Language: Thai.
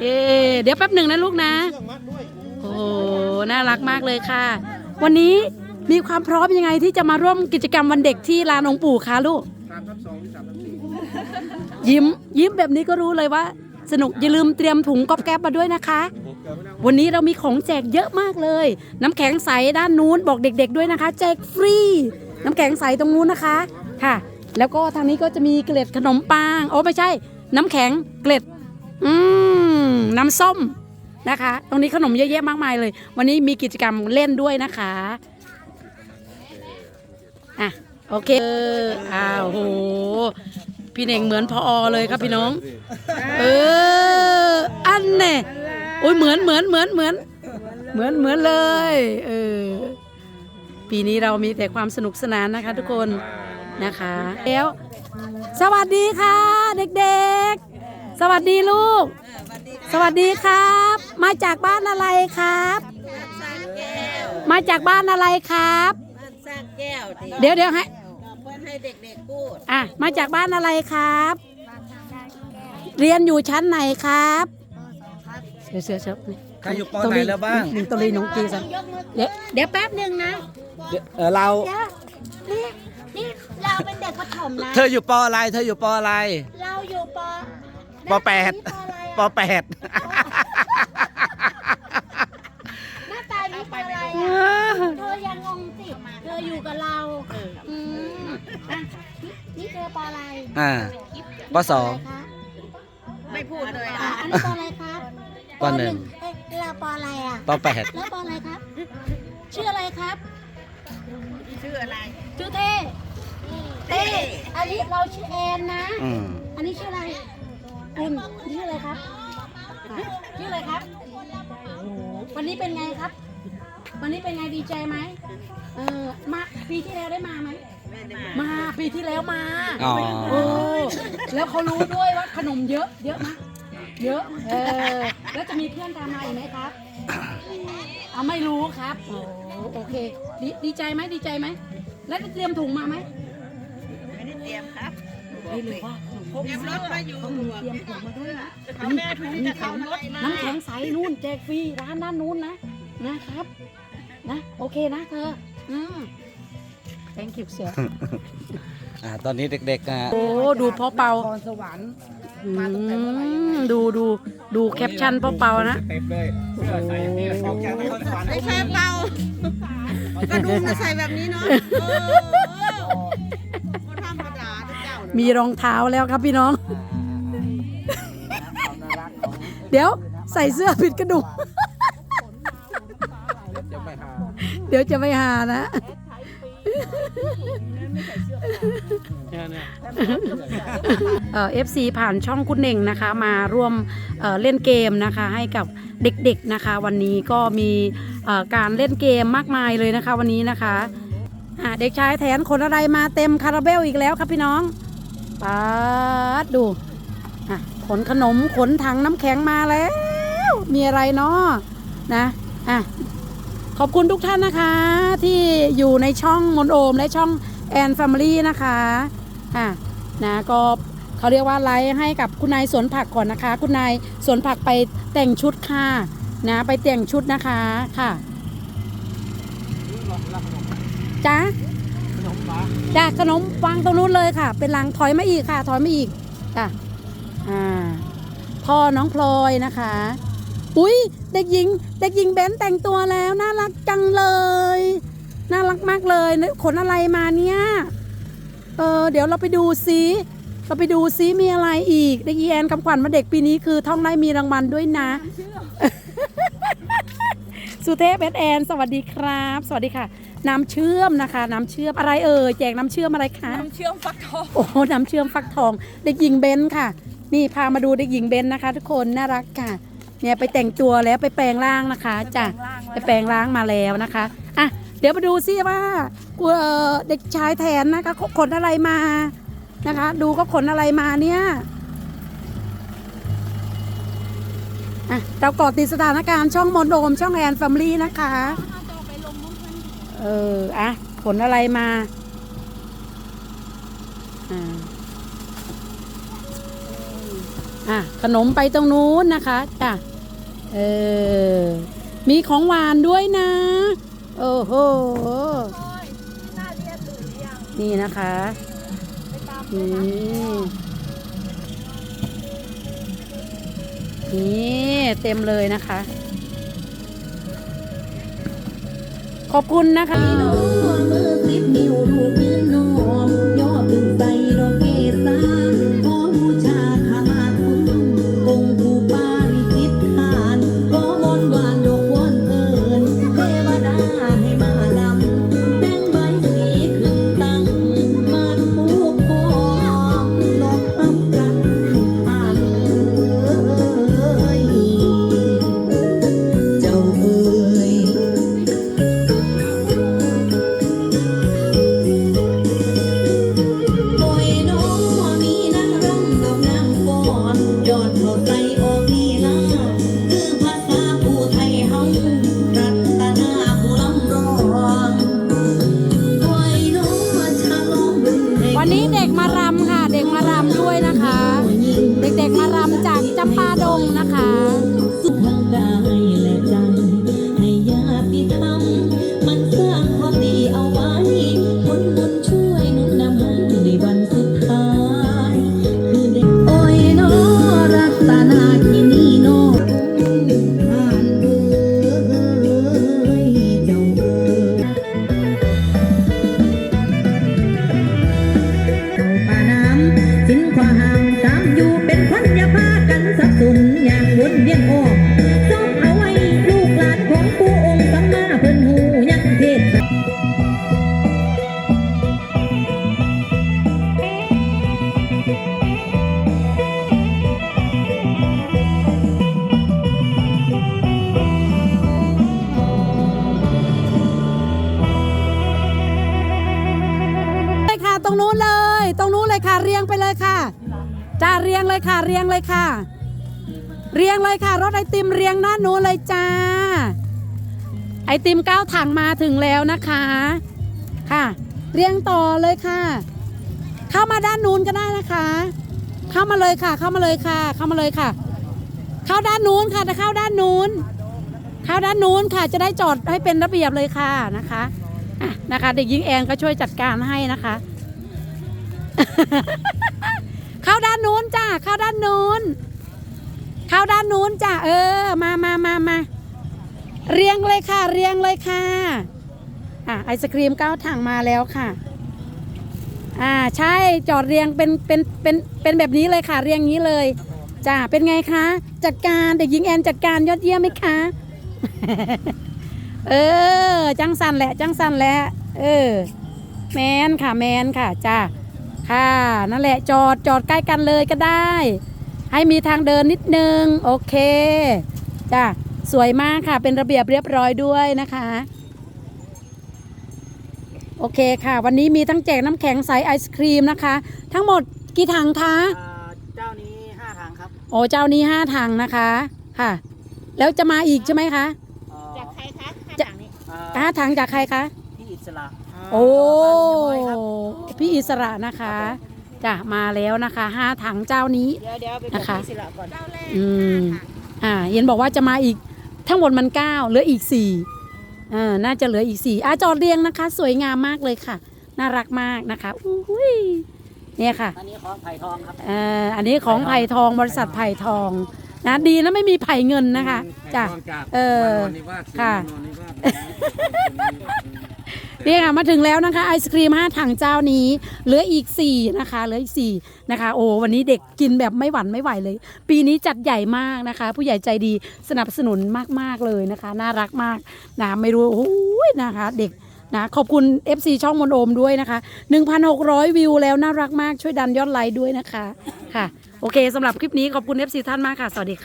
เอ๊ะเดี๋ยวแป๊บหนึ่งนะลูกนะเชือกมัดด้วยโอ้โหน่ารักมากเลยค่ะ วันนี้มีความพร้อมยังไงที่จะมาร่วมกิจกรรมวันเด็กที่ลานองค์ปู่คะลูกสามทับสองหรือสามทับสี่ยิ้มยิ้มแบบนี้ก็รู้เลยว่า สนุกอย่าลืมเตรียมถุงก๊อบแก๊บมาด้วยนะคะ วันนี้เรามีของแจกเยอะมากเลย น้ำแข็งใสด้านนู้นบอกเด็ก ๆ ด้วยนะคะ แจกฟรี น้ำแข็งใสตรงนู้นนะคะค่ะ แล้วก็ทางนี้ก็จะมีเกล็ดขนมปังโอ้ไม่ใช่ น้ำแข็งเกล็ด อืมน้ำส้มนะคะ ตรงนี้ขนมเยอะแยะมากมายเลย วันนี้มีกิจกรรมเล่นด้วยนะคะอะโอเคเอออ้าวโหพี่เน่งเหมือนพอเลยครับพี่น้อง เอออันเน่โอ้ยเหมือนเหมือนเหมือนเหมือนเหมือนเหมือนเลยเออปีนี้เรามีแต่ความสนุกสนานนะคะ ทุกคนนะคะแล้วสวัสดีค่ะ เด็กๆ สวัสดีลูก สวัสดีครับ มาจากบ้านอะไรครับสร้างแก้วมาจากบ้านอะไรครับบ้านสร้างแก้วดิเดี๋ยวเดี๋ยวให้เพื่อนให้เด็กๆพูดอะมาจากบ้านอะไรครับ เรียนอยู่ชั้นไหนครับเสือเสือเสือใครอยู่ปไหนแล้วบ้าง หนึ่งตัวลีน้องกีสันเดี๋ยวเดี๋ยวแป๊บหนึ่งนะเออเรา เดี๋ยวนี่นี่เราเป็นเด็กประถมนะ เธออยู่ปอะไร เธออยู่ปอะไร เราอยู่ป ปแปดหน้าตานี้ปอะไรปอะแปดหน้าตานี้ปอะไรอะเธอยังงงสิเธออยู่กับเราอืมอะนี่นี่เธอปอะไรอ่าปสองคะไม่พูดเลยอะอะอันนี้ปอะไรครับปหนึ่งเอ๊ะเราปอะไรอะปแปดแล้วปอะไรครับชื่ออะไรครับชื่ออะไรชื่อเต้เต้อันนี้เราชื่อแอนนะอืมอันนี้ชื่ออะไร คุณชื่ออะไรครับอะชื่ออะไรครับโอ้โหวันนี้เป็นไงครับ วันนี้เป็นไงดีใจไหมเออมาปีที่แล้วได้มาไหมแม่ได้มามาปีที่แล้วมาอ๋อโอ้แล้วเขารู้ด้วยว่าขนมเยอะ เยอะมากเยอะเออแล้วจะมีเพื่อนตามมาอีกไหมครับเอาไม่รู้ครับโอ้โอเคดีดีใจไหมดีใจไหมแล้วได้เตรียมถุงมาไหมไม่ได้เตรียมครับ ไม่รู้ว่าเตรียมรถมาอยู่เขามีเตรียมถุงมาด้วยนะเขาแม่ถุงจะเข้ารถมาน้ำแข็งใสนู่นแจกฟรีร้านด้านนู้นนะนะครับ นะโอเคนะเธออืม thank you sir อ่าตอนนี้เด็กๆอะโอ้ดูพ่อเปาพรสวรรค์อืมดูดูดูแคปชั่นพ่อเปานะเต็มเลยเสื้อใส่เนี่ยออกจากนครสวรรค์ไม่ใช่เบากระดูกมาใส่แบบนี้เนาะ มีรองเท้าแล้วครับพี่น้อง เดี๋ยวใส่เสื้อผิดกระดุมจะไปหาเดี๋ยวจะไปหานะเอ่อฟซีผ่านช่องคุณเน่งนะคะ มาร่วมเเล่นเกมนะคะให้กับเด็กๆนะคะ วันนี้ก็มีการเล่นเกมมากมายเลยนะคะวันนี้นะคะอะเด็กชายแทนคนอะไรมาเต็มคาราเบลอีกแล้วครับพี่น้อง ปาดดูอะขนขนมขนถังน้ำแข็งมาแล้ว มีอะไรเนาะนะอะขอบคุณทุกท่านนะคะ ที่อยู่ในช่องมนโอมและช่องแอนแฟมิลี่นะคะอะนะก็เขาเรียกว่าไลฟ์ให้กับคุณนายสวนผักก่อนนะคะ คุณนายสวนผักไปแต่งชุดค่ะนะไปแต่งชุดนะคะค่ะจ้า จ้าขนมวางตรงนู้นเลยค่ะ เป็นลังถอยมาอีกค่ะ ถอยมาอีกจ้ะอ่าพ่อน้องพลอยนะคะ อุ้ยเด็กหญิง เด็กหญิงเบนแต่งตัวแล้วน่ารักจังเลย น่ารักมากเลยขนอะไรมาเนี่ยเออเดี๋ยวเราไปดูซิเราไปดูซิมีอะไรอีกเด็กอีแอนคำขวัญมาเด็กปีนี้คือท่องได้มีรางวัลด้วยนะ สุเทพแอดแอน สวัสดีครับ สวัสดีค่ะ น้ำเชื่อมนะคะ น้ำเชื่อมอะไรเอ่ยแจกน้ำเชื่อมอะไรคะน้ำเชื่อมฟักทองโอ้โหน้ำเชื่อมฟักทองเด็กหญิงเบนค่ะ นี่พามาดูเด็กหญิงเบนนะคะ ทุกคนน่ารักค่ะ เนี่ยไปแต่งตัวแล้วไปแปลงร่างนะคะจ้ะไปแปลงร่างมาแล้วนะคะอะเดี๋ยวมาดูซิว่าเอ่อเด็กชายแทนนะคะเขาขนอะไรมานะคะ ดูเขาขนอะไรมาเนี่ยอะเราเกาะติดสถานการณ์ช่องมนโดมช่องแอนแฟมิลี่นะคะ เอออะขนอะไรมาอ่าอะขนมไปตรงนู้นนะคะจ้ะเออมีของหวานด้วยนะ โอ้โหนี่นะคะนี่นี่เต็มเลยนะคะ ขอบคุณนะคะ ตรงนู้นเลย ตรงนู้นเลยค่ะ เรียงไปเลยค่ะจ้าเรียงเลยค่ะ เรียงเลยค่ะ เรียงเลยค่ะ รถไอติมเรียงด้านนู้นเลยจ้า ไอติมเก้าถังมาถึงแล้วนะคะ ค่ะ เรียงต่อเลยค่ะ เข้ามาด้านนู้นก็ได้นะคะ เข้ามาเลยค่ะ เข้ามาเลยค่ะ เข้ามาเลยค่ะ เข้าด้านนู้นค่ะจะเข้าด้านนู้นเข้าด้านนู้นค่ะ จะได้จอดให้เป็นระเบียบเลยค่ะนะคะอะนะคะเด็กหญิงแอนก็ช่วยจัดการให้นะคะ เข้าด้านนู้นจ้าเข้าด้านนู้นเข้าด้านนู้นจ้าเออ มามามามาเรียงเลยค่ะ เรียงเลยค่ะ อะไอศครีมเก้าถังมาแล้วค่ะ อ่าใช่จอดเรียงเป็นเป็นเป็นเป็นแบบนี้เลยค่ะเรียงนี้เลยจ้าเป็นไงคะ จัดการเด็กหญิงแอนจัดการยอดเยี่ยมไหมคะ เออ จังสันแหละ จังสันแหละ เออ แมนค่ะ แมนค่ะจ้า ค่ะ นั่นแหละจอดจอดใกล้กันเลยก็ได้ ให้มีทางเดินนิดนึง โอเคจ้าสวยมากค่ะเป็นระเบียบเรียบร้อยด้วยนะคะ โอเคค่ะ วันนี้มีทั้งแจกน้ำแข็งใสไอศครีมนะคะ ทั้งหมดกี่ถังคะอ่าเจ้านี้ห้าทางครับโอ้เจ้านี้ห้าถังนะคะค่ะ แล้วจะมาอีกใช่ไหมคะเอ่อจากใครคะจะอ่าห้าถังจากใครคะพี่อิสระโอ้ครับ พี่อิสระนะคะจ้ะมาแล้วนะคะห้าถังเจ้านี้ เดี๋ยวเดี๋ยวไปนะคะสิละก่อนเจ้าแรกอืมอ่าเห็นบอกว่าจะมาอีกทั้งหมดมันเก้าเหลืออีกสี่อ่าน่าจะเหลืออีกสี่อาจอดเรียงนะคะ สวยงามมากเลยค่ะ น่ารักมากนะคะอุ้ยเนี่ยค่ะ อันนี้ของไผ่ทองครับ เอ่ออันนี้ของไผ่ทองบริษัทไผ่ทองนะดีนะไม่มีไผ่เงินนะคะจ้ะ เออ ค่ะ นี่ค่ะมาถึงแล้วนะคะไอศครีม5ถังเจ้านี้เหลืออีก4นะคะเหลืออีก4นะคะโอ้วันนี้เด็กกินแบบไม่หวั่นไม่ไหวเลย ปีนี้จัดใหญ่มากนะคะ ผู้ใหญ่ใจดีสนับสนุนมากๆเลยนะคะ น่ารักมากนะไม่รู้โอ้ยนะคะ เด็กนะขอบคุณ FC ช่องมนโอมด้วยนะคะ 1,600 วิวแล้วน่ารักมากช่วยดันยอดไลค์ด้วยนะคะค่ะโอเคสำหรับคลิปนี้ขอบคุณ FC ท่านมากค่ะ สวัสดีค่ะ